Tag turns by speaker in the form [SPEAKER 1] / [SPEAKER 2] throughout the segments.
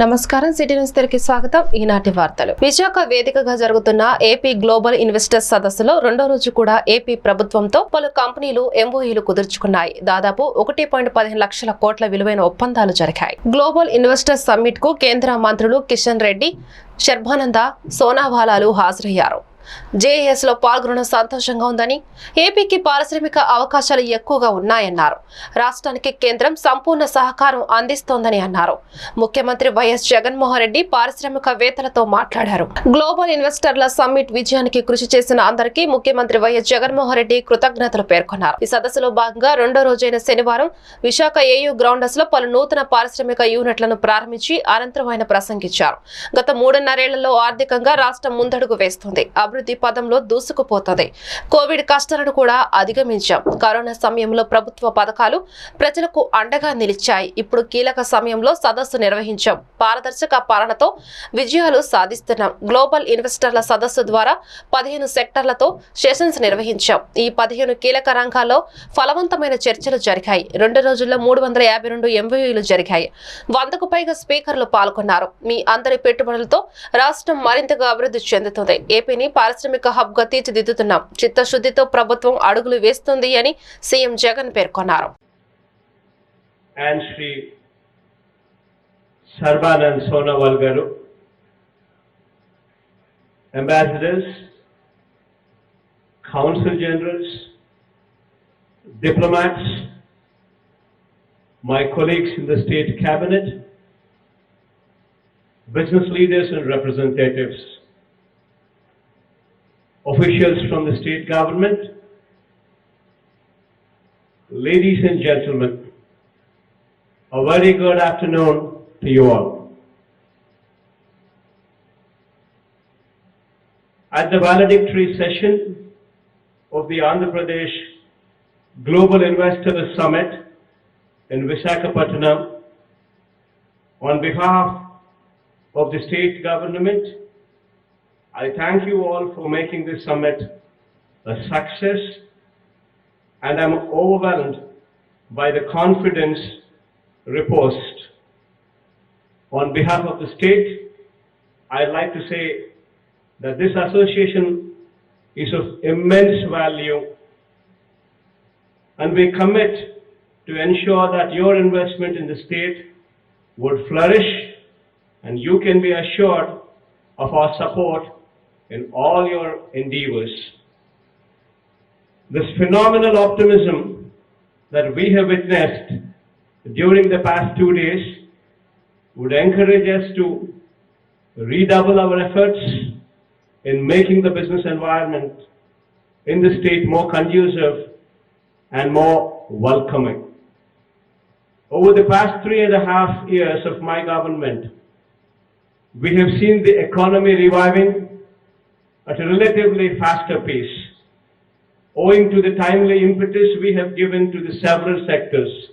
[SPEAKER 1] నమస్కారం. City news తెరకి స్వాగతం. ఈనాటి వార్తలు. విశాఖ వేదికగా జరుగుతున్న ఏపీ గ్లోబల్ ఇన్వెస్టర్స్ సదస్సులో రెండో రోజు కూడా ఏపీ ప్రభుత్వంతో పలు కంపెనీలు ఎంఓఈలు కుదుర్చుకున్నాయి. దాదాపు ఒకటి పాయింట్ పదిహేను లక్షల కోట్ల విలువైన ఒప్పందాలు జరిగాయి. గ్లోబల్ ఇన్వెస్టర్స్ సమ్మిట్కు కేంద్ర మంత్రులు కిషన్ రెడ్డి శర్భానంద సోనావాలాలు హాజరయ్యారు. జేఏఎస్లో పాల్గొనడం సంతోషంగా ఉందని ఏపీకి పారిశ్రామిక అవకాశాలు ఎక్కువగా ఉన్నాయన్నారు. రాష్ట్రానికి కేంద్రం సంపూర్ణ సహకారం అందిస్తోందని అన్నారు. ముఖ్యమంత్రి వైఎస్ జగన్మోహన్ రెడ్డి పారిశ్రామికవేత్తలతో మాట్లాడారు. గ్లోబల్ ఇన్వెస్టర్ల సమ్మిట్ విజయానికి కృషి చేసిన అందరికీ ముఖ్యమంత్రి వైఎస్ జగన్మోహన్ రెడ్డి కృతజ్ఞతలు పేర్కొన్నారు. ఈ సదస్సులో భాగంగా రెండో రోజైన శనివారం విశాఖ ఏయూ గ్రౌండర్స్లో పలు నూతన పారిశ్రామిక యూనిట్లను ప్రారంభించి అనంతరం ఆయన ప్రసంగించారు. గత మూడున్నరేళ్ళలో ఆర్థికంగా రాష్ట్రం ముందడుగు వేస్తుంది. అభివృద్ధి పదంలో దూసుకుపోతుంది. కోవిడ్ కష్టాలను కూడా అధిగమించాం. కరోనా సమయంలో ప్రభుత్వ పథకాలు ప్రజలకు అండగా నిలిచాయి. ఇప్పుడు కీలక సమయంలో సదస్సు నిర్వహించాం. పారదర్శక పాలనతో విజయాలు సాధిస్తున్నాం. గ్లోబల్ ఇన్వెస్టర్ల సదస్సు ద్వారా పదిహేను సెక్టర్లతో సెషన్స్ నిర్వహించాం. ఈ పదిహేను కీలక రంగాల్లో ఫలవంతమైన చర్చలు జరిగాయి. రెండు రోజుల్లో మూడు వందల యాభై రెండు ఎంవీలు జరిగాయి. వందకు పైగా స్పీకర్లు పాల్గొన్నారు. మీ అందరి పెట్టుబడులతో రాష్ట్రం మరింతగా అభివృద్ధి చెందుతుంది. ఏపీని పారిశ్రామిక హబ్గా తీర్చిదిద్దుతున్నాం చిత్తశుద్ధితో ప్రభుత్వం అడుగులు వేస్తుంది అని సీఎం జగన్ పేర్కొన్నారు
[SPEAKER 2] సర్బానంద్ సోనోవాల్ గారు ambassadors consul generals diplomats, my colleagues in the state cabinet, business leaders and representatives officials from the state government, ladies and gentlemen, a very good afternoon to you all. At the valedictory session of the Andhra Pradesh Global Investors Summit in Visakhapatnam, on behalf of the state government, I thank you all for making this summit a success and I'm overwhelmed by the confidence reposed. On behalf of the state, I'd like to say that this association is of immense value and we commit to ensure that your investment in the state would flourish and you can be assured of our support in all your endeavors. This phenomenal optimism that we have witnessed during the past two days would encourage us to redouble our efforts in making the business environment in the state more conducive and more welcoming. Over the past three and a half years of my government, we have seen the economy reviving at a relatively faster pace, owing to the timely impetus we have given to the several sectors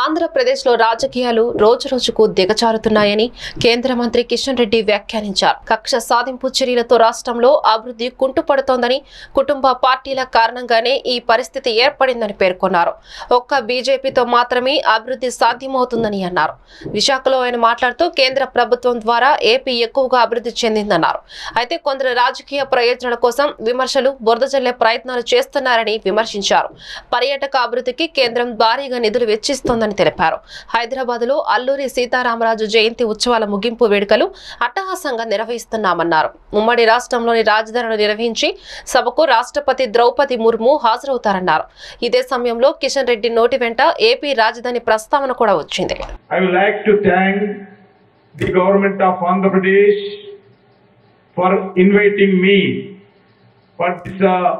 [SPEAKER 1] ఆంధ్రప్రదేశ్లో రాజకీయాలు రోజురోజుకు దిగజారుతున్నాయని కేంద్ర మంత్రి కిషన్ రెడ్డి వ్యాఖ్యానించారు. కక్ష సాధింపు చర్యలతో రాష్ట్రంలో అభివృద్ధి కుంటుపడుతోందని కుటుంబ పార్టీల కారణంగానే ఈ పరిస్థితి ఏర్పడిందని పేర్కొన్నారు. ఒక్క బీజేపీతో మాత్రమే అభివృద్ధి సాధ్యమవుతుందని అన్నారు. విశాఖలో ఆయన మాట్లాడుతూ కేంద్ర ప్రభుత్వం ద్వారా ఏపీ ఎక్కువగా అభివృద్ధి చెందిందన్నారు. అయితే కొందరు రాజకీయ ప్రయోజనాల కోసం విమర్శలు బురద జల్లే ప్రయత్నాలు చేస్తున్నారని విమర్శించారు. పర్యాటక అభివృద్ధికి కేంద్రం భారీగా నిధులు వెచ్చిస్తోందని తెలిపారు. హైదరాబాద్లో అల్లూరి సీతారామరాజు జయంతి ఉత్సవాల ముగింపు వేడుకలు అట్టహాసంగా నిర్వహిస్తున్నామన్నారు. ఉమ్మడి రాష్ట్రంలోని రాజధానిలో నిర్వహించి సభకు రాష్ట్రపతి ద్రౌపది ముర్ము హాజరవుతారన్నారు. ఇదే సమయంలో కిషన్ రెడ్డి నోటి వెంట ఏపీ రాజధాని ప్రస్తావన కూడా వచ్చింది.
[SPEAKER 3] The government of Andhra Pradesh for inviting me for this uh,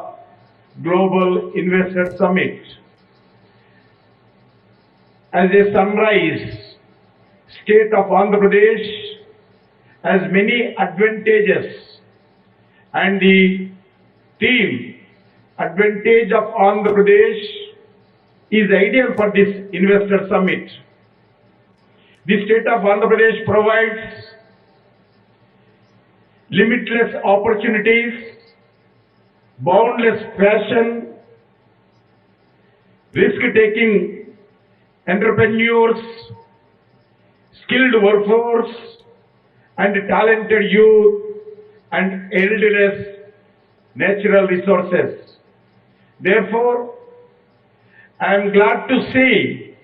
[SPEAKER 3] Global Investor Summit. As a sunrise, state of Andhra Pradesh has many advantages and the team advantage of Andhra Pradesh is ideal for this investor summit. The state of Andhra Pradesh provides limitless opportunities, boundless passion, risk-taking entrepreneurs, skilled workforce and talented youth and endless natural resources. Therefore, I am glad to see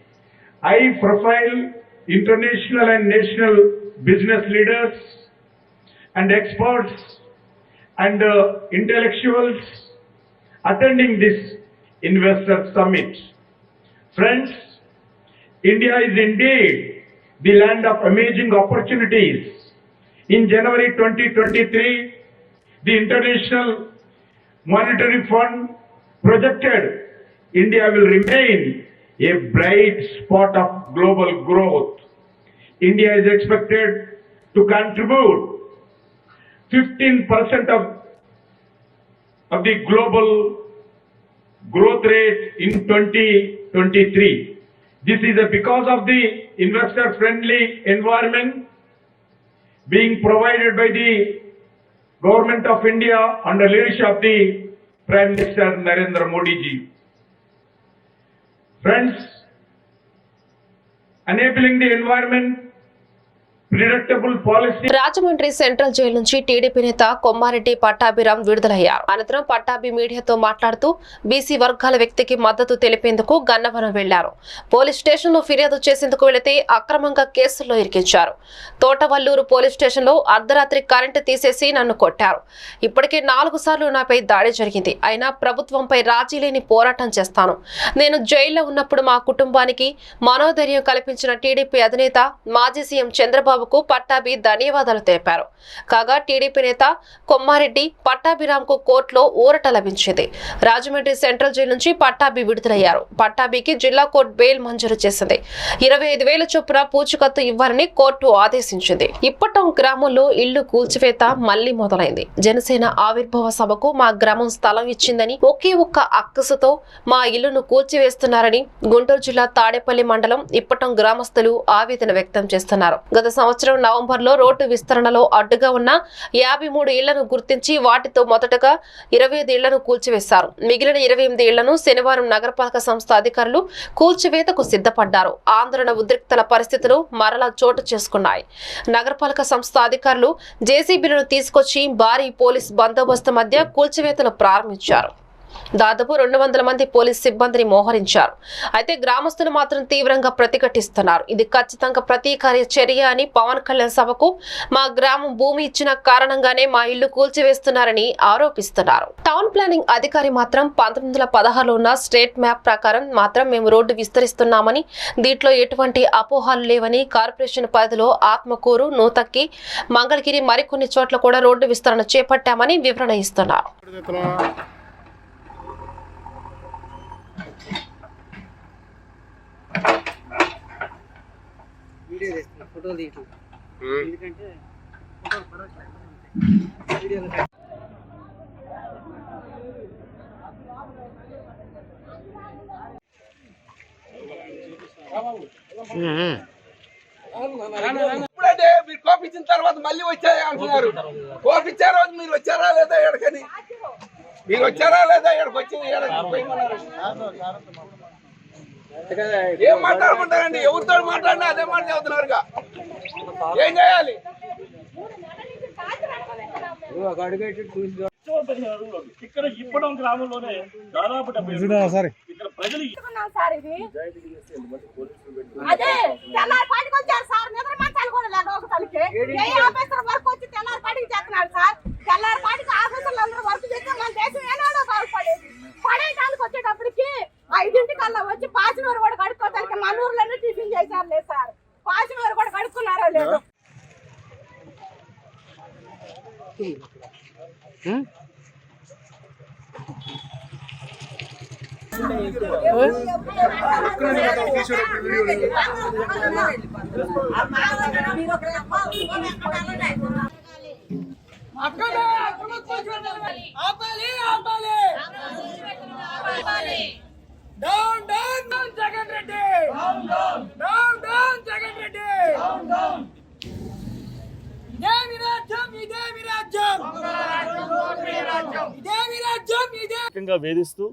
[SPEAKER 3] high profile international and national business leaders and experts and uh, intellectuals attending this investor summit. Friends, India is indeed the land of amazing opportunities. In January 2023, the International Monetary Fund projected India will remain a bright spot of global growth. India is expected to contribute 15% of, of the global growth rate in 2023. This is because of the investor-friendly environment being provided by the Government of India under leadership of the Prime Minister Narendra Modi ji. Friends, enabling the environment,
[SPEAKER 1] Rajahmundry central jail నుంచి TDP నేత కొమ్మారెడ్డి పట్టాభిరామ్ విడుదలయ్యారు. అనంతరం పట్టాభి మీడియాతో మాట్లాడుతూ BC వర్గాల వ్యక్తికి మద్దతు తెలిపేందుకు గన్నవరం వెళ్ళారు. Police స్టేషన్లో ఫిర్యాదు చేసేందుకు వెళితే అక్రమంగా కేసుల్లో ఇరికించారు. తోటవల్లూరు పోలీస్ స్టేషన్లో అర్ధరాత్రి కరెంటు తీసేసి నన్ను కొట్టారు. ఇప్పటికే నాలుగు సార్లు నాపై దాడి జరిగింది. అయినా ప్రభుత్వంపై రాజీ లేని పోరాటం చేస్తాను. నేను జైల్లో ఉన్నప్పుడు మా కుటుంబానికి మనోధైర్యం కల్పించిన టీడీపీ అధినేత మాజీ సీఎం చంద్రబాబుకు పట్టాభి ధన్యవాదాలు తెలిపారు. కాగా టీడీపీ నేత కొమ్మారెడ్డి పట్టాభిరామ్కు కోర్టులో ఊరట లభించింది. రాజమండ్రి సెంట్రల్ జైలు నుంచి పట్టాభి విడుదలయ్యారు. పట్టాభికి జిల్లా కోర్టు బెయిల్ మంజూరు చేసింది. ఇరవై ఐదు వేల చొప్పున పూచికత్తు ఇవ్వాలని కోర్టు ఆదేశించింది. ఇప్పటం గ్రామంలో ఇళ్ళు కూల్చివేత మళ్ళీ మొదలైంది. జనసేన ఆవిర్భావ సభకు మా గ్రామం స్థలం ఇచ్చిందని ఒకే ఒక్క అక్కసుతో మా ఇల్లును కూల్చివేస్తున్నారని గుంటూరు జిల్లా తాడేపల్లి మండలం ఇప్పటం గ్రామస్తులు ఆవేదన వ్యక్తం చేస్తున్నారు. గత సంవత్సరం నవంబర్లో రోడ్డు విస్తరణలో అడ్డుగా ఉన్న యాభై మూడు ఇళ్ళను గుర్తించి వాటితో మొదటగా ఇరవై ఐదు ఇళ్ళను కూల్చివేశారు. మిగిలిన ఇరవై ఎనిమిది ఇళ్ళను శనివారం నగరపాలక సంస్థ అధికారులు కూల్చివేతకు సిద్ధపడ్డారు. ఆందోళన ఉద్రిక్తల పరిస్థితులు మరలా చోటు చేసుకున్నాయి. నగరపాలక సంస్థ అధికారులు జేసీబీలను తీసుకొచ్చి భారీ పోలీస్ బందోబస్తు మధ్య కూల్చివేతలు ప్రారంభించారు. దాదాపు రెండు వందల మంది పోలీస్ సిబ్బందిని మోహరించారు. అయితే గ్రామస్తులు మాత్రం తీవ్రంగా ప్రతిఘటిస్తున్నారు. ఇది ఖచ్చితంగా ప్రతీకార చర్య అని పవన్ కళ్యాణ్ సభకు మా గ్రామం భూమి ఇచ్చిన కారణంగానే మా ఇల్లు కూల్చివేస్తున్నారని ఆరోపిస్తున్నారు. టౌన్ ప్లానింగ్ అధికారి మాత్రం పంతొమ్మిది వందల పదహారులో ఉన్న స్టేట్ మ్యాప్ ప్రకారం మాత్రం మేము రోడ్డు విస్తరిస్తున్నామని దీంట్లో ఎటువంటి అపోహాలు లేవని కార్పొరేషన్ పరిధిలో ఆత్మకూరు నూతక్కి మంగళగిరి మరికొన్ని చోట్ల కూడా రోడ్డు విస్తరణ చేపట్టామని వివరణ ఇస్తున్నారు.
[SPEAKER 4] వీడియో తీస్తున్నా ఫోటోలు తీయట్లేదు ఎందుకంటే ఫోటోలు పడట్లేదు వీడియోలో
[SPEAKER 5] ఇప్పుడంటే మీరు కోపించిన తర్వాత మళ్ళీ వచ్చాయి అంటున్నారు. కోపించే రోజు మీరు వచ్చారా లేదా ఎక్కడికని మీరు వచ్చారా లేదా ఎక్కడికి వచ్చి ఎక్కడికి పోయమన్నారు? ఏం మాట్లాడుకుంటారండి? ఎవరితో మాట్లాడినా అదే మాట చెబుతున్నారుగా. ఏం చేయాలి?
[SPEAKER 6] ఇక్కడ ఇప్పడం గ్రామంలోనే దాదాపు డెబ్బై ఇక్కడ ప్రజలు
[SPEAKER 7] తీసుకున్నాం సార్ ఇది? అదే తెల్లారి పాటికి వచ్చారు సార్. నిద్ర మంచాలు కూడా లేదు ఒక తలకి ఏ ఆఫీసర్ వర్క్ వచ్చి తెల్లారి పాటికి చేస్తున్నాడు సార్? తెల్లారి పాటికి ఆఫీసర్లు అందరూ వర్క్ చేస్తే మన దేశం ఏనాడో బాగుపడేది. పడేయడానికి వచ్చేటప్పటికి ఐదింటికల్లా వచ్చి పాచినూరు కూడా కడుక్కోవడానికి మన ఊర్లోనే టిఫిన్ చేశారు లేదు సార్. పాచినూరు కూడా కడుక్కున్నారో లేదు.
[SPEAKER 5] ఆపాలి. ఆపాలి. Down down down Jagan Reddy down down Jagan Reddy ఇదే విరాజ్యం ఇదే విరాజ్యం. ఇదే విరాజ్యం ఇదే.
[SPEAKER 6] రకంగా వేధిస్తూ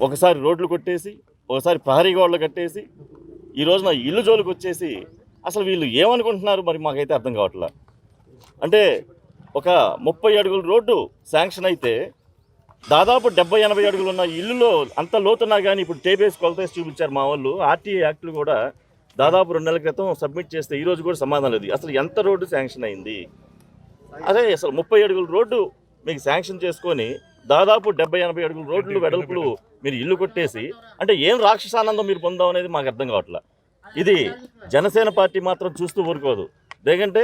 [SPEAKER 6] ఒకసారి రోడ్లు కొట్టేసి ఒకసారి ప్రహరీ గోడలు కట్టేసి ఈ రోజున ఇల్లు జోలికి వచ్చేసి అసలు వీళ్ళు ఏమనుకుంటున్నారు మరి మాకైతే అర్థం కావట్లా? అంటే ఒక ముప్పై అడుగుల రోడ్డు శాంక్షన్ అయితే దాదాపు డెబ్బై ఎనభై అడుగులు ఉన్న ఇల్లులో అంత లోతున్నా కానీ ఇప్పుడు టేపేసి కొలతేసి చూపించారు మా వాళ్ళు. ఆర్టీఏ యాక్ట్లు కూడా దాదాపు రెండు నెలల క్రితం సబ్మిట్ చేస్తే ఈరోజు కూడా సమాధానం లేదు. అసలు ఎంత రోడ్డు శాంక్షన్ అయింది? అదే అసలు ముప్పై అడుగుల రోడ్డు మీకు శాంక్షన్ చేసుకొని దాదాపు డెబ్బై ఎనభై అడుగుల రోడ్లు వెడల్పులు మీరు ఇల్లు కొట్టేసి అంటే ఏం రాక్షసానందం మీరు పొందాం అనేది మాకు అర్థం కావట్లా. ఇది జనసేన పార్టీ మాత్రం చూస్తూ ఊరుకోదు. ఎందుకంటే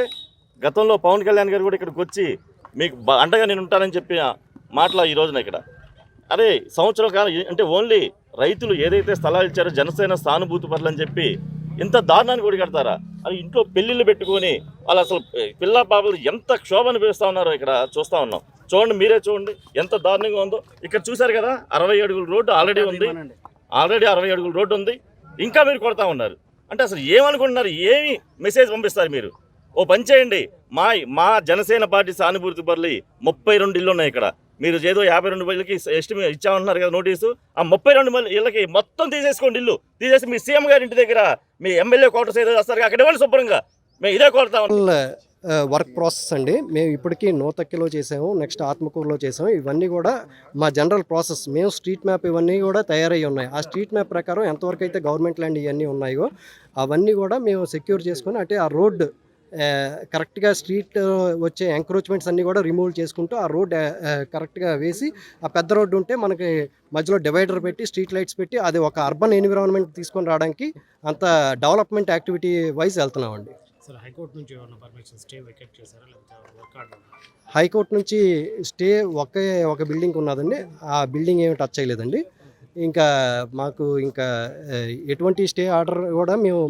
[SPEAKER 6] గతంలో పవన్ కళ్యాణ్ గారు కూడా ఇక్కడికి వచ్చి మీకు అండగా నేను ఉంటానని చెప్పిన మాటలు ఈ రోజున ఇక్కడ. అరే సంవత్సరం కాలం అంటే ఓన్లీ రైతులు ఏదైతే స్థలాలు ఇచ్చారో జనసేన సానుభూతి పనులు అని చెప్పి ఇంత దారుణాన్ని కూడా కడతారా? అది ఇంట్లో పెళ్ళిళ్ళు పెట్టుకొని వాళ్ళు అసలు పిల్ల పాపలు ఎంత క్షోభ అనిపిస్తూ ఉన్నారో ఇక్కడ చూస్తూ ఉన్నాం. చూడండి మీరే చూడండి ఎంత దారుణంగా ఉందో. ఇక్కడ చూశారు కదా అరవై అడుగుల రోడ్డు ఆల్రెడీ ఉంది. ఆల్రెడీ అరవై అడుగుల రోడ్డు ఉంది. ఇంకా మీరు కొడతా ఉన్నారు. అంటే అసలు ఏమనుకుంటున్నారు? ఏమి మెసేజ్ పంపిస్తారు మీరు? ఓ పని చేయండి. మా మా జనసేన పార్టీ సానుభూతి పర్లి ముప్పై రెండు ఇల్లు ఉన్నాయి ఇక్కడ. మీరు ఏదో యాభై రెండు వేలకి ఎస్టిమేట్ ఇచ్చామన్నారు కదా నోటీసు ఆ ముప్పై రెండు ఇళ్ళకి మొత్తం తీసేసుకోండి ఇల్లు. తీసేసి మీ సీఎం గారి ఇంటి దగ్గర మీ ఎమ్మెల్యే క్వార్టర్స్ ఏదో వస్తారు అక్కడ ఇవ్వండి శుభ్రంగా. మేము ఇదే కోరుతాం
[SPEAKER 8] వర్క్ ప్రాసెస్ అండి. మేము ఇప్పటికీ నూతక్కిలో చేసాము నెక్స్ట్ ఆత్మకూరులో చేసాము. ఇవన్నీ కూడా మా జనరల్ ప్రాసెస్ మేము స్ట్రీట్ మ్యాప్ ఇవన్నీ కూడా తయారై ఉన్నాయి. ఆ స్ట్రీట్ మ్యాప్ ప్రకారం ఎంతవరకు అయితే గవర్నమెంట్ ల్యాండ్ ఇవన్నీ ఉన్నాయో అవన్నీ కూడా మేము సెక్యూర్ చేసుకొని అంటే ఆ రోడ్డు కరెక్ట్గా స్ట్రీట్ వచ్చే ఎంక్రోచ్మెంట్స్ అన్నీ కూడా రిమూవ్ చేసుకుంటూ ఆ రోడ్ కరెక్ట్గా వేసి ఆ పెద్ద రోడ్డు ఉంటే మనకి మధ్యలో డివైడర్ పెట్టి స్ట్రీట్ లైట్స్ పెట్టి అది ఒక అర్బన్ ఎన్విరాన్మెంట్ తీసుకొని రావడానికి అంత డెవలప్మెంట్ యాక్టివిటీ వైజ్ వెళ్తున్నామండి.
[SPEAKER 9] సార్ హైకోర్టు నుంచి పర్మిషన్ స్టే వెకెట్ చేశారా? లేకపోతే వర్క్ ఆర్డర్
[SPEAKER 8] హైకోర్టు నుంచి స్టే ఒకే ఒక బిల్డింగ్ ఉన్నదండి. ఆ బిల్డింగ్ ఏమి టచ్ చేయలేదండి. ఇంకా మాకు ఇంకా ఎటువంటి స్టే ఆర్డర్ కూడా మేము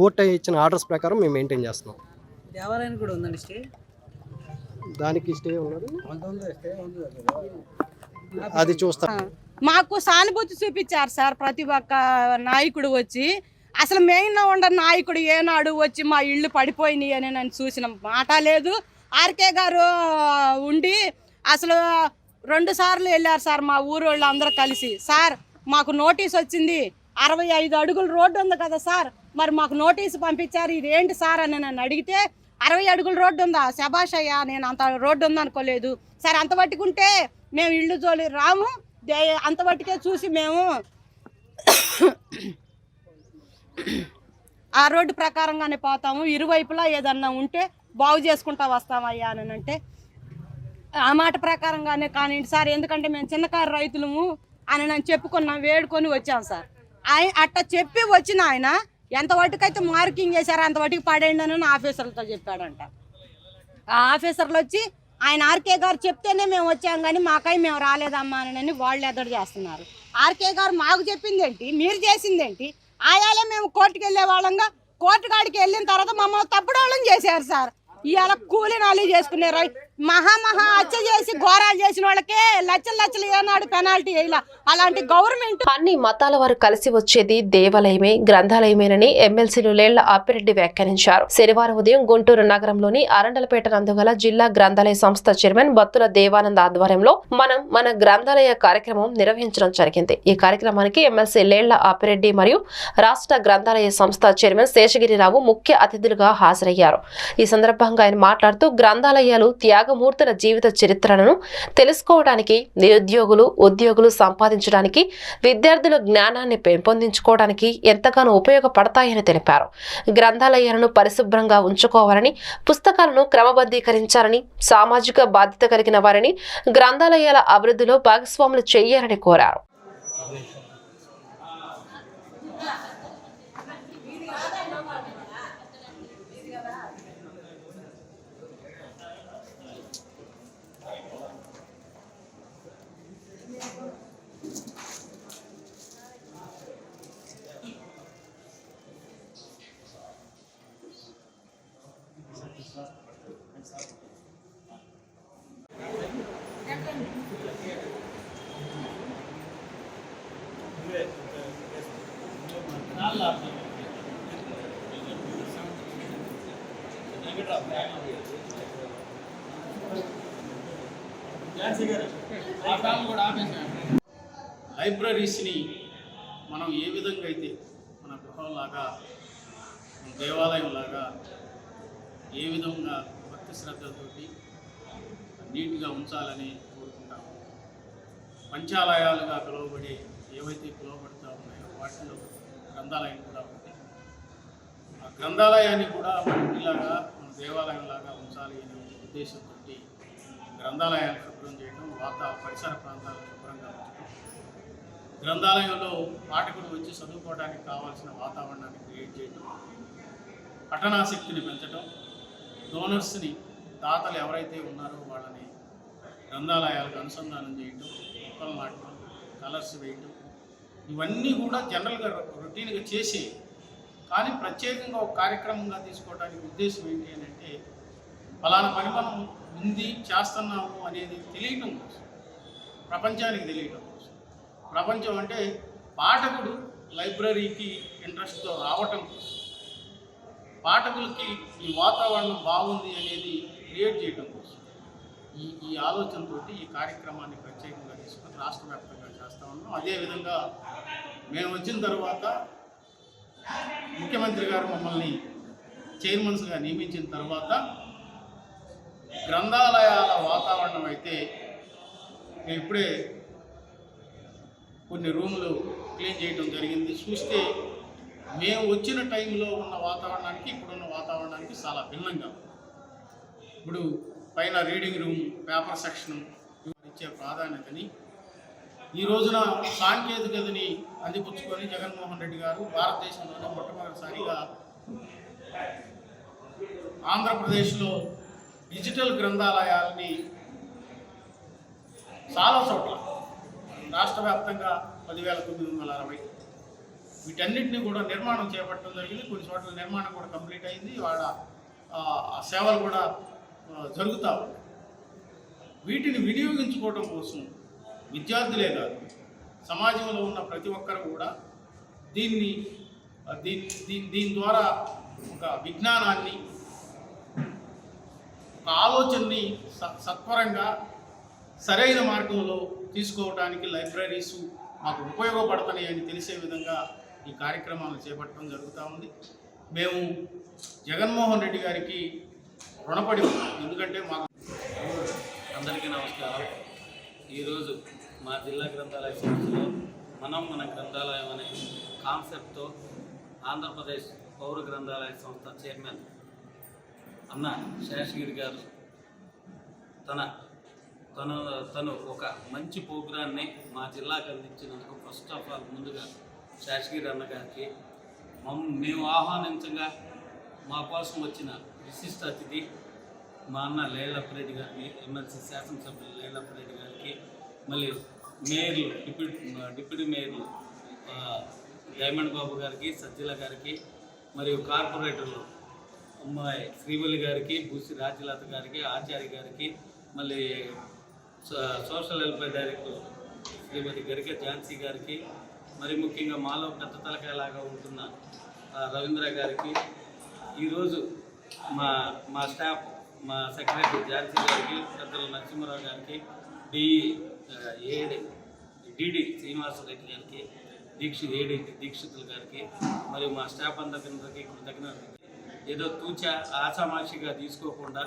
[SPEAKER 8] కోర్టు ఇచ్చిన ఆర్డర్స్ ప్రకారం మేము మెయింటైన్ చేస్తున్నాం.
[SPEAKER 4] దేవాలయానికి కూడా ఉందండి స్టే?
[SPEAKER 8] దానికి స్టే ఉన్నది. అది చూస్తాం.
[SPEAKER 7] మాకు సానుభూతి చూపించారు సార్ ప్రతి ఒక్క నాయకుడు వచ్చి. అసలు మెయిన్ ఉన్న నాయకుడు ఏనాడు వచ్చి మా ఇల్లు పడిపోయినాయి అని నేను చూసిన మాట లేదు. ఆర్కే గారు ఉండి అసలు రెండు సార్లు వెళ్ళారు సార్ మా ఊరోళ్ళు అందరూ కలిసి. సార్ మాకు నోటీస్ వచ్చింది. అరవై ఐదు అడుగుల రోడ్డు ఉంది కదా సార్. మరి మాకు నోటీసు పంపించారు ఇది ఏంటి సార్ అని నన్ను అడిగితే అరవై అడుగుల రోడ్డు ఉందా? శబాష్ అయ్యా నేను అంత రోడ్డు ఉందనుకోలేదు సరే అంత పట్టుకుంటే మేము ఇల్లు జోలి రాము దే- అంత పట్టుకే చూసి మేము ఆ రోడ్డు ప్రకారంగానే పోతాము. ఇరువైపులా ఏదన్నా ఉంటే బాగు చేసుకుంటా వస్తామయ్యా అని అంటే ఆ మాట ప్రకారంగానే కానీ సార్. ఎందుకంటే మేము చిన్నకారు రైతులము అని నేను చెప్పుకున్నాం వేడుకొని వచ్చాం సార్. అట్ట చెప్పి వచ్చిన ఆయన ఎంత వాటికైతే మార్కింగ్ చేశారో అంత వాటికి పడేయండి అని ఆఫీసర్లతో చెప్పాడంట. ఆ ఆఫీసర్లు వచ్చి ఆయన ఆర్కే గారు చెప్తేనే మేము వచ్చాం కానీ మాకై మేము రాలేదమ్మా అని వాళ్ళు ఎదడు చేస్తున్నారు. ఆర్కే గారు మాకు చెప్పింది ఏంటి మీరు చేసింది ఏంటి ఆయాలే మేము కోర్టుకు వెళ్ళే వాళ్ళంగా కోర్టు కాడికి వెళ్ళిన తర్వాత మమ్మల్ని తప్పుడోళ్ళని చేశారు సార్. ఇవాళ కూలి నాలి చేసుకునే రైట్ మహా మహా హత్య చేసి ఘోర చేసిన వాళ్ళకే లచ్చలు లచ్చలు ఏనాడు పెనాల్టీ వేయాల అలాంటి గవర్నమెంట్
[SPEAKER 1] అన్ని మతాల వారు కలిసి వచ్చేది దేవాలయమే గ్రంథాలయమేనని ఎమ్మెల్సీలు లేళ్ళ ఆపిరెడ్డి వ్యాఖ్యానించారు. శనివారం ఉదయం గుంటూరు నగరంలోని అరండలపేట నందుగల జిల్లా గ్రంథాలయ సంస్థ చైర్మన్ బత్తుల దేవానంద్ ఆధ్వర్యంలో మనం మన గ్రంథాలయ కార్యక్రమం నిర్వహించడం జరిగింది. ఈ కార్యక్రమానికి ఎమ్మెల్సీ లేళ్ళ ఆపిరెడ్డి మరియు రాష్ట్ర గ్రంథాలయ సంస్థ చైర్మన్ శేషగిరిరావు ముఖ్య అతిథులుగా హాజరయ్యారు. ఈ సందర్భంగా ఆయన మాట్లాడుతూ గ్రంథాలయాలు త్యాగమూర్తుల జీవిత చరిత్రలను తెలుసుకోవడానికి నిరుద్యోగులు ఉద్యోగులు సంపాదించడానికి విద్యార్థుల జ్ఞానాన్ని పెంపొందించుకోవడానికి ఎంతగానో ఉపయోగపడతాయని తెలిపారు. గ్రంథాలయాలను పరిశుభ్రంగా ఉంచుకోవాలని పుస్తకాలను క్రమబద్ధీకరించాలని సామాజిక బాధ్యత కలిగిన వారిని గ్రంథాలయాల అభివృద్ధిలో భాగస్వాములు చేయాలని కోరారు.
[SPEAKER 10] లైబ్రరీస్ని మనం ఏ విధంగా అయితే మన గృహంలాగా
[SPEAKER 9] దేవాలయంలాగా ఏ విధంగా భక్తి శ్రద్ధతోటి నీట్గా ఉంచాలని కోరుకుంటాము పంచాలయాలుగా పిలువబడే ఏవైతే పిలువబడుతూ ఉన్నాయో వాటిలో గ్రంథాలయం కూడా ఉంది. ఆ గ్రంథాలయాన్ని కూడా మన ఇంటిలాగా మన దేవాలయంలాగా ఉంచాలి అనే ఉద్దేశంతో గ్రంథాలయాన్ని శుభ్రం చేయడం వాతావరణ పరిసర ప్రాంతాలను శుభ్రంగా ఉంచడం గ్రంథాలయంలో పాఠకుడు వచ్చి చదువుకోవడానికి కావాల్సిన వాతావరణాన్ని క్రియేట్ చేయటం పఠనాసక్తిని పెంచడం డోనర్స్ని దాతలు ఎవరైతే ఉన్నారో వాళ్ళని గ్రంథాలయాలకు అనుసంధానం చేయటం మొక్కలు నాటడం కలర్స్ వేయటం ఇవన్నీ కూడా జనరల్గా రొటీన్గా చేసి కానీ ప్రత్యేకంగా ఒక కార్యక్రమంగా తీసుకోవడానికి ఉద్దేశం ఏంటి అని అంటే ఫలానా పని మనం ఉంది చేస్తున్నాము అనేది తెలియటం కోసం ప్రపంచానికి తెలియటం. ప్రపంచం అంటే పాఠకుడు లైబ్రరీకి ఇంట్రెస్ట్తో రావటం. కోసం పాఠకులకి ఈ వాతావరణం బాగుంది అనేది క్రియేట్ చేయడం కోసం. ఈ ఈ ఆలోచనతో ఈ కార్యక్రమాన్ని ప్రత్యేకంగా తీసుకొని రాష్ట్ర వ్యాప్తంగా చేస్తా ఉన్నాం. అదేవిధంగా మేము వచ్చిన తర్వాత ముఖ్యమంత్రి గారు మమ్మల్ని చైర్మన్స్గా నియమించిన తర్వాత గ్రంథాలయాల వాతావరణం అయితే మేము ఇప్పుడే కొన్ని రూములు క్లీన్ చేయడం జరిగింది. చూస్తే మేము వచ్చిన టైంలో ఉన్న వాతావరణానికి ఇప్పుడున్న వాతావరణానికి చాలా భిన్నంగా ఇప్పుడు పైన రీడింగ్ రూమ్ పేపర్ సెక్షన్ ఇచ్చే ప్రాధాన్యతని ఈ రోజున సాంకేతికతని అందిపుచ్చుకొని జగన్మోహన్ రెడ్డి గారు భారతదేశంలోనే మొట్టమొదటిసారిగా ఆంధ్రప్రదేశ్లో డిజిటల్ గ్రంథాలయాల్ని చాలా చోట్ల రాష్ట్ర వ్యాప్తంగా పదివేల తొమ్మిది వందల అరవై. వీటన్నిటిని కూడా నిర్మాణం చేపట్టడం జరిగింది. కొన్ని చోట్ల నిర్మాణం కూడా కంప్లీట్ అయింది. వాళ్ళ సేవలు కూడా ఆ, జరుగుతూ ఉన్నాయి. వీటిని వినియోగించుకోవడం కోసం విద్యార్థులే కాదు సమాజంలో ఉన్న ప్రతి ఒక్కరు కూడా దీన్ని దీని దీని దీని ద్వారా ఒక విజ్ఞానాన్ని ఒక ఆలోచనని స- సత్వరంగా సరైన మార్గంలో తీసుకోవడానికి లైబ్రరీస్ మాకు ఉపయోగపడతాయి అని తెలిసే విధంగా ఈ కార్యక్రమాలు చేపట్టడం జరుగుతూ ఉంది. మేము జగన్మోహన్ రెడ్డి గారికి రుణపడి ఉన్నాం. ఎందుకంటే మాకు
[SPEAKER 10] అందరికీ నమస్కారం. ఈరోజు మా జిల్లా గ్రంథాలయ సంస్థలో మనం మన గ్రంథాలయం అనే కాన్సెప్ట్తో ఆంధ్రప్రదేశ్ పౌర గ్రంథాలయ సంస్థ చైర్మన్ అన్న శేషగిరి గారు తన తను తను ఒక మంచి ప్రోగ్రాన్ని మా జిల్లాకు అందించినందుకు ఫస్ట్ ఆఫ్ ఆల్ ముందుగా శేషగిరి అన్న గారికి మమ్ మేము ఆహ్వానించగా మా కోసం వచ్చిన విశిష్ట అతిథి మా అన్న లేలప్రెడ్డి గారికి ఎమ్మెల్సీ శాసనసభ్యులు లేలప్రెడ్డి గారికి మళ్ళీ మేయర్లు డిప్యూటీ డిప్యూటీ మేయర్లు డైమండ్ బాబు గారికి సజ్జల గారికి మరియు కార్పొరేటర్లు అమ్మాయి శ్రీవల్లి గారికి బూసి రాజలత గారికి ఆచార్య గారికి మళ్ళీ సోషల్ వెల్ఫేర్ డైరెక్టర్ శ్రీమతి గరిక ఝాన్సీ గారికి మరి ముఖ్యంగా మాలో పెద్ద తలకాయలాగా ఉంటున్న రవీంద్ర గారికి ఈరోజు మా మా స్టాఫ్ మా సెక్రటరీ ఝాన్సీ గారికి పెద్దల నరసింహరావు గారికి డి ఏడి డిడి శ్రీనివాసరెడ్డి గారికి దీక్షిత్ ఏడి దీక్షితులు గారికి మరియు మా స్టాఫ్ అందరికీ కృతజ్ఞతలు. ఏదో తూచా ఆషామాషిగా తీసుకోకుండా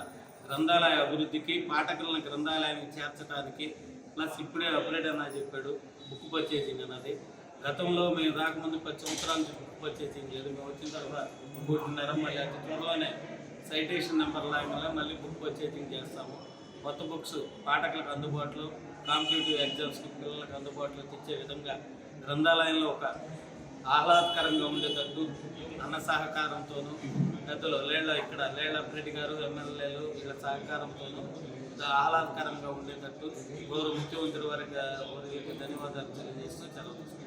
[SPEAKER 10] గ్రంథాలయ అభివృద్ధికి పాఠకులను గ్రంథాలయానికి చేర్చడానికి ప్లస్ ఇప్పుడే అప్డేట్ అన్న చెప్పాడు బుక్ పర్చేసింగ్ అన్నది. గతంలో మేము రాకముందు పది సంవత్సరాల నుంచి బుక్ పర్చేసింగ్ లేదు మేము వచ్చిన తర్వాత కోటిన్నర మళ్ళీ అతి త్వరలోనే సైటేషన్ నెంబర్ లాగా మళ్ళీ బుక్ పర్చేసింగ్ చేస్తాము. కొత్త బుక్స్ పాఠకులకు అందుబాటులో కాంపిటేటివ్ ఎగ్జామ్స్కి పిల్లలకు అందుబాటులో తెచ్చే విధంగా గ్రంథాలయంలో ఒక ఆహ్లాదకరంగా ఉండేటట్టు అన్న సహకారంతోనూ గతలో లేళ్ళ ఇక్కడ లేళ్ళ రెడ్డి గారు ఎమ్మెల్యేలు వీళ్ళ సహకారంతో ఆహ్లాదకరంగా ఉండేటట్టు గౌరవ ముఖ్యమంత్రి వారికి ధన్యవాదాలు తెలియజేస్తూ సెలవు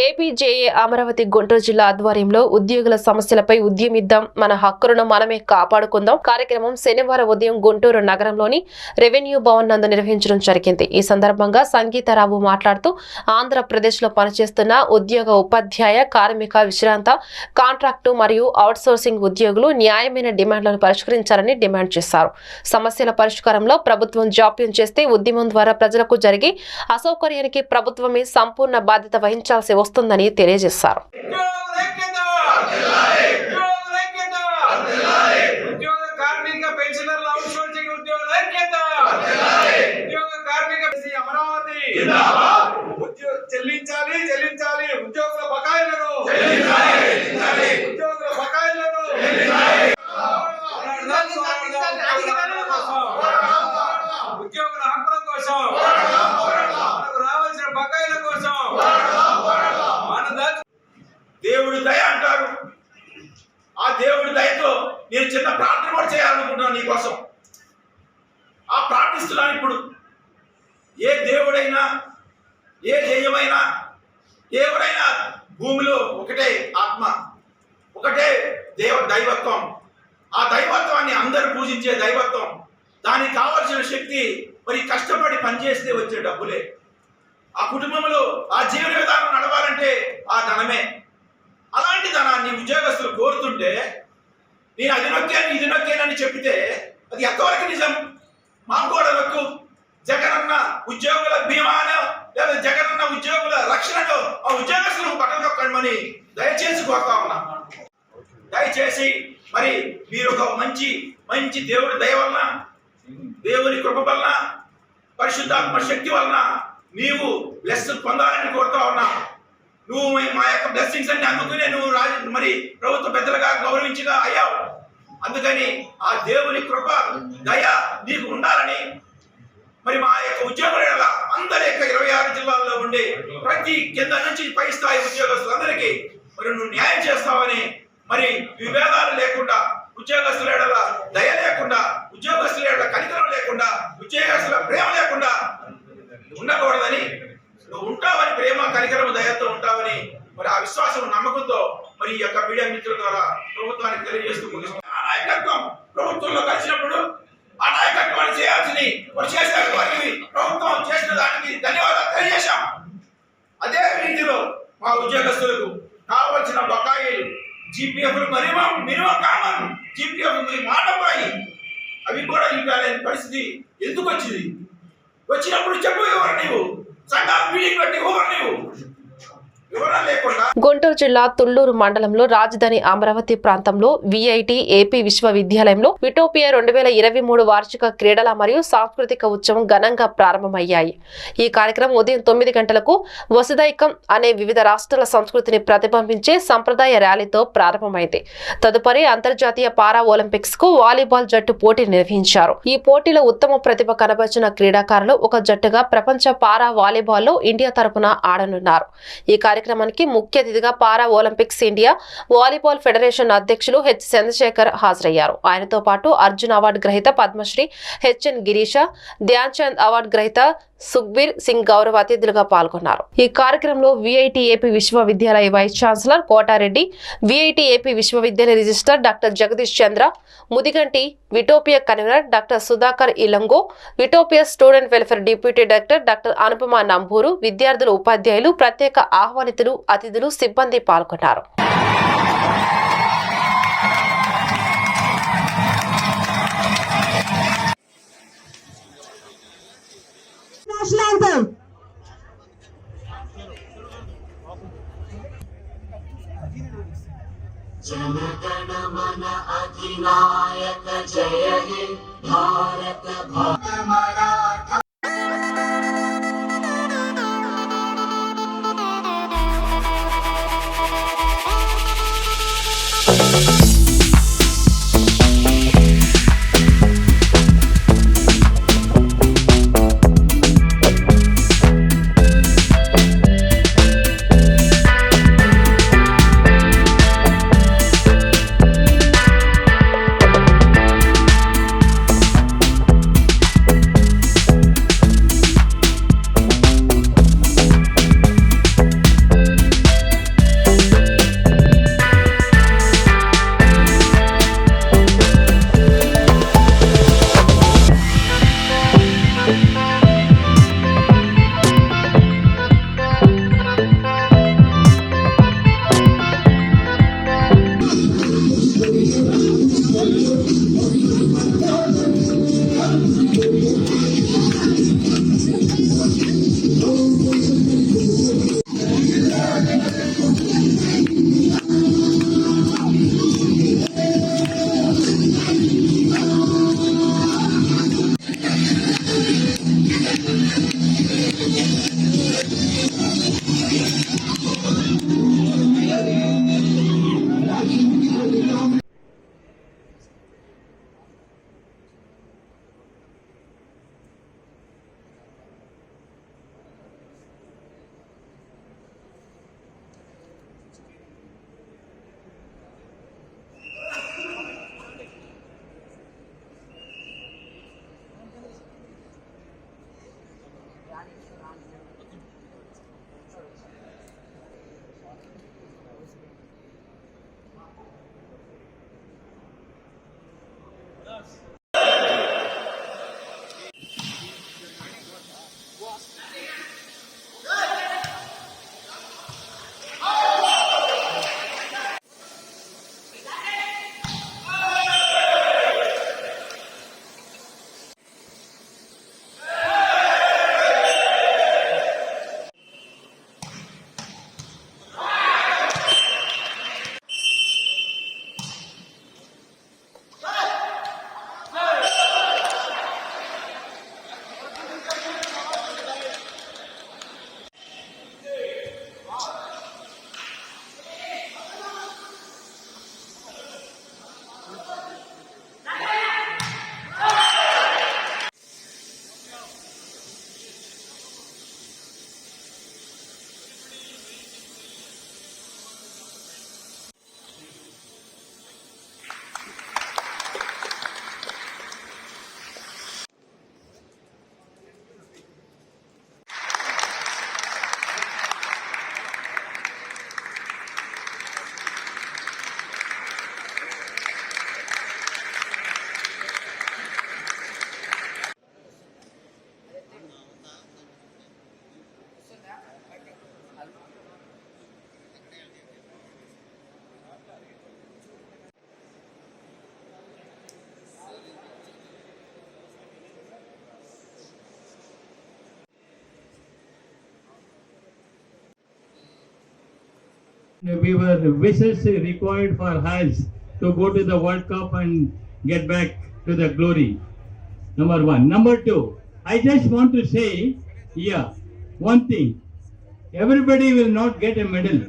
[SPEAKER 1] ఏపీజేఏ అమరావతి గుంటూరు జిల్లా ఆధ్వర్యంలో ఉద్యోగుల సమస్యలపై ఉద్యమిద్దాం. మన హక్కులను మనమే కాపాడుకుందాం. కార్యక్రమం శనివారం ఉదయం గుంటూరు నగరంలోని రెవెన్యూ భవన్ నందు నిర్వహించడం జరిగింది. ఈ సందర్భంగా సంగీతారావు మాట్లాడుతూ ఆంధ్రప్రదేశ్లో పనిచేస్తున్న ఉద్యోగ ఉపాధ్యాయ కార్మిక విశ్రాంత కాంట్రాక్టు మరియు అవుట్సోర్సింగ్ ఉద్యోగులు న్యాయమైన డిమాండ్లను పరిష్కరించాలని డిమాండ్ చేశారు. సమస్యల పరిష్కారంలో ప్రభుత్వం జాప్యం చేస్తే ఉద్యమం ద్వారా ప్రజలకు జరిగే అసౌకర్యానికి ప్రభుత్వమే సంపూర్ణ బాధ్యత వహించాల్సి వస్తుందని తెలియజేశారు.
[SPEAKER 5] ఉద్యోగుల ఉద్యోగ కార్మిక ఉద్యోగ కార్మిక చెల్లించాలి చెల్లించాలి ఉద్యోగుల బకాయిలను ఉద్యోగుల బకాయిలను ఉద్యోగుల హక్కుల కోసం రావాల్సిన బకాయిల కోసం దేవుడు దయ అంటారు. ఆ దేవుడి దయతో నేను చిన్న ప్రార్థన కూడా చేయాలనుకుంటున్నాను నీకోసం ఆ ప్రార్థిస్తున్నాను ఇప్పుడు. ఏ దేవుడైనా ఏ దెయ్యమైనా ఎవరైనా భూమిలో ఒకటే ఆత్మ ఒకటే దేవ దైవత్వం. ఆ దైవత్వాన్ని అందరూ పూజించే దైవత్వం. దానికి కావలసిన శక్తి మరి కష్టపడి పనిచేస్తే వచ్చే డబ్బులే. ఆ కుటుంబంలో ఆ జీవన విధానం నడవాలంటే ఆ ధనమే. అలాంటి ధనాన్ని ఉద్యోగస్తులు కోరుతుంటే నేను అది నొక్కాను ఇది నొక్కానని చెప్తే అది ఎంతవరకు నిజం? మాకు కూడా నొక్కు జగనన్న ఉద్యోగుల బీమాను లేదా జగనన్న ఉద్యోగుల రక్షణలో ఆ ఉద్యోగస్తులు పక్కన నొక్కమని దయచేసి కోరుతా ఉన్నా. దయచేసి మరి మీరు ఒక మంచి మంచి దేవుడి దయ వలన దేవుని కృప వలన పరిశుద్ధాత్మ శక్తి వలన నీవు బ్లెస్ పొందాలని కోరుతా ఉన్నా. నువ్వు మా యొక్క బ్లెస్సింగ్స్ అన్ని అందుకునే నువ్వు రాజ మరి ప్రభుత్వ పెద్దలుగా గౌరవించిగా అయ్యావు. అందుకని ఆ దేవుని కృప దయ నీకు ఉండాలని మరి మా యొక్క ఉద్యోగుల ఎడల అందరి యొక్క ఇరవై ఆరు జిల్లాల్లో ఉండే ప్రతి కింద నుంచి పై స్థాయి ఉద్యోగస్తులందరికీ మరి నువ్వు న్యాయం చేస్తావని మరి విభేదాలు లేకుండా ఉద్యోగస్తుల ఎడల దయ లేకుండా ఉద్యోగస్తుల ఎడల కనికరం లేకుండా ఉద్యోగస్తుల ప్రేమ లేకుండా ఉండకూడదని నువ్వు ఉంటావని ప్రేమ కలికరము దయతో ఉంటావని మరి ఆ విశ్వాసం నమ్మకంతో మరి ఈ యొక్క మీడియా మిత్రుల ద్వారా ప్రభుత్వానికి తెలియజేస్తూ ముగిస్తున్నాను. ఆ నాయకత్వం ప్రభుత్వంలో కలిసినప్పుడు ఆ నాయకత్వాన్ని చేయాల్సింది వారు చేశారు వారికి ప్రభుత్వం చేసిన దానికి ధన్యవాదాలు తెలియజేశాం. అదే రీతిలో మా ఉద్యోగస్తులకు కావలసిన బకాయిలు GPF minimum minimum common GPF మాటపాయి అవి కూడా ఇంకా పరిస్థితి ఎందుకు వచ్చింది? వచ్చినప్పుడు చెప్పు ఎవరు నీవు? సంఘాలు మీటింగ్ పెట్టి ఎవరు నీవు
[SPEAKER 1] గుంటూరు జిల్లా తుళ్ళూరు మండలంలో రాజధాని అమరావతి ప్రాంతంలో విఐటి ఏపీ విశ్వవిద్యాలయంలో విటోపియా రెండు వేల ఇరవై మూడు వార్షిక క్రీడల మరియు సాంస్కృతిక ఉత్సవం ఘనంగా ప్రారంభమయ్యాయి. ఈ కార్యక్రమం ఉదయం తొమ్మిది గంటలకు వసుదైకం అనే వివిధ రాష్ట్రాల సంస్కృతిని ప్రతిబింబించే సంప్రదాయ ర్యాలీతో ప్రారంభమైంది. తదుపరి అంతర్జాతీయ పారా ఒలింపిక్స్కు వాలీబాల్ జట్టు పోటీ నిర్వహించారు. ఈ పోటీలో ఉత్తమ ప్రతిభ కనబరిచిన క్రీడాకారులు ఒక జట్టుగా ప్రపంచ పారా వాలీబాల్లో ఇండియా తరపున ఆడనున్నారు. ఈ కార్యక్రమానికి ముఖ్య అతిథిగా para Olympics India volleyball federation అధ్యక్షులు హెచ్ చంద్రశేఖర్ హాజరయ్యారు. ఆయనతో పాటు అర్జున్ అవార్డు గ్రహీత పద్మశ్రీ హెచ్ఎన్ గిరీష ధ్యాన్ చంద్ అవార్డు గ్రహీత సుఖ్బీర్ సింగ్ గౌరవ అతిథులుగా పాల్గొన్నారు. ఈ కార్యక్రమంలో విఐటి ఏపీ విశ్వవిద్యాలయ vice chancellor Kotareddy VIT AP విశ్వవిద్యాలయ register doctor Jagadish Chandra Mudiganti Vitopia convener doctor Sudhakar Ilango Vitopia student welfare deputy director doctor Anupama Namburu విద్యార్థులు ఉపాధ్యాయులు ప్రత్యేక ఆహ్వానితులు అతిథులు సిబ్బంది పాల్గొన్నారు. başlardı.
[SPEAKER 11] జనగణమన అధినాయక జయ హింద్ భారత భారత Maratha we were wishes required for us to go to the World Cup and get back to the glory. Number one. Number two, I just want to say, yeah, one thing. Everybody will not get a medal.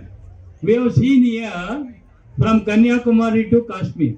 [SPEAKER 11] We have seen here from Kanyakumari to Kashmir.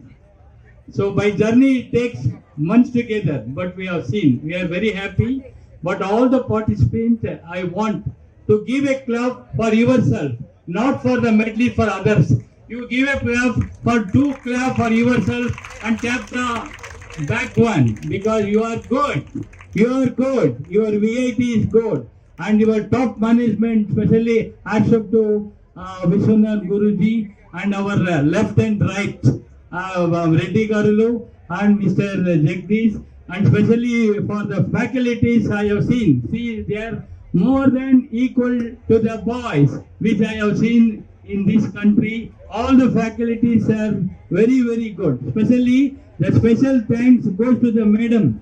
[SPEAKER 11] So by journey it takes months together, but we have seen. We are very happy. But all the participants, I want to give a clap for yourself, not for the medley for others. You give a clap for two clap for yourself and tap the back one because you are good. You are good. Your VAT is good. And your top management, especially off to uh, Vishwanath Guruji and our uh, left and right, uh, Reddy Garulu and Mr. Jagdish and especially for the faculties I have seen. See, they are more than equal to the boys which I have seen in this country. All the faculties are very, very good. Especially the special thanks goes to the madam.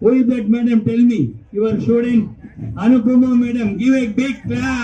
[SPEAKER 11] Who is that madam? Tell me. Your student Anupama madam. Give a big clap.